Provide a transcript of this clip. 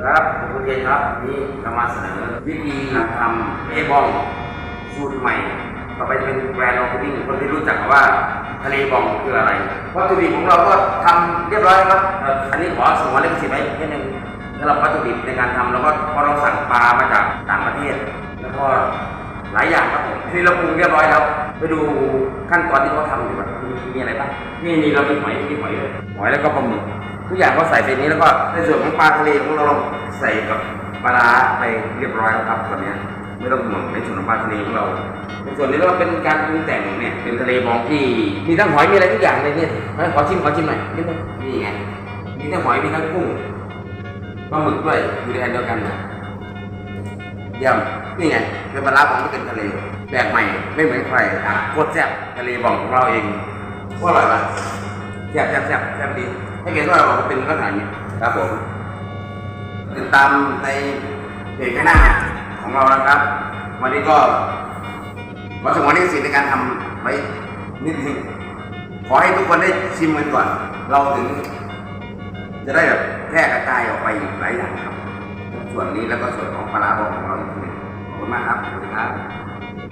ครับผมคุณเคนครับนี่เรามาเสนอวิธีการทำเอบองสูตรใหม่ ต่อไปจะเป็นแบรนด์โอเพนนิ่งคนที่รู้จักว่าทะเลบองคืออะไรวัตถุดิบของเราก็ทำเรียบร้อยครับเอ่ออันนี้ขอสงวนลิขสิทธิ์ไว้นิดนึงสำหรับวัตถุดิบในการทำเราก็เพราะเราสั่งปลามาจากต่างประเทศ แล้วก็หลายอย่างครับผมทีนี้เราปรุงเรียบร้อยแล้วไปดูขั้นตอนที่เขาทำอยู่ว่ามีมีอะไรบ้างนี่นี่เรามีหอยมีหอยเลยหอยแล้วก็ปลาหมึก ทุกอย่างก็ใส่ไปนี้แล้วก็ในส่วนของปลาทะเลของเราใส่กับปลาร้าไปเรียบร้อยแล้วครับตอนนี้ไม่ต้องห่วงในส่วนของปลาทะเลของเราในส่วนนี้ก็เป็นการปรุงแต่งเนี่ยเป็นทะเลมองที่มีทั้งหอยมีอะไรทุกอย่างเลยเนี่ยขอชิมขอชิมหน่อยนิดนึงนี่ไงมีทั้งหอยมีทั้งกุ้งปลาหมึกด้วยอยู่ในอันเดียวกันนะเยี่ยมนี่ไงเป็นปลาร้าบองที่เป็นทะเลแปลกใหม่ไม่เหมือนใครอะโคตรแซ่บทะเลบองของเราเองโคตรอร่อยปะ แซ่บแซ่บแซ่บแซ่บดีให้เห็นว่าเราเป็นลักษณะอย่างนี้ครับผมติดตามในเพจข้างหน้าของเรานะครับ วันนี้ก็วัตถุดิบสิทธิ์ในการทำไว้นิดนึงขอให้ทุกคนได้ชิมกันก่อน เราถึง จะได้แบบแพร่กระจายออกไปอีกหลายอย่างครับ ส่วนนี้แล้วก็ส่วนของปลาบองของเราอีกทีขอบคุณมากครับสวัสดีครับ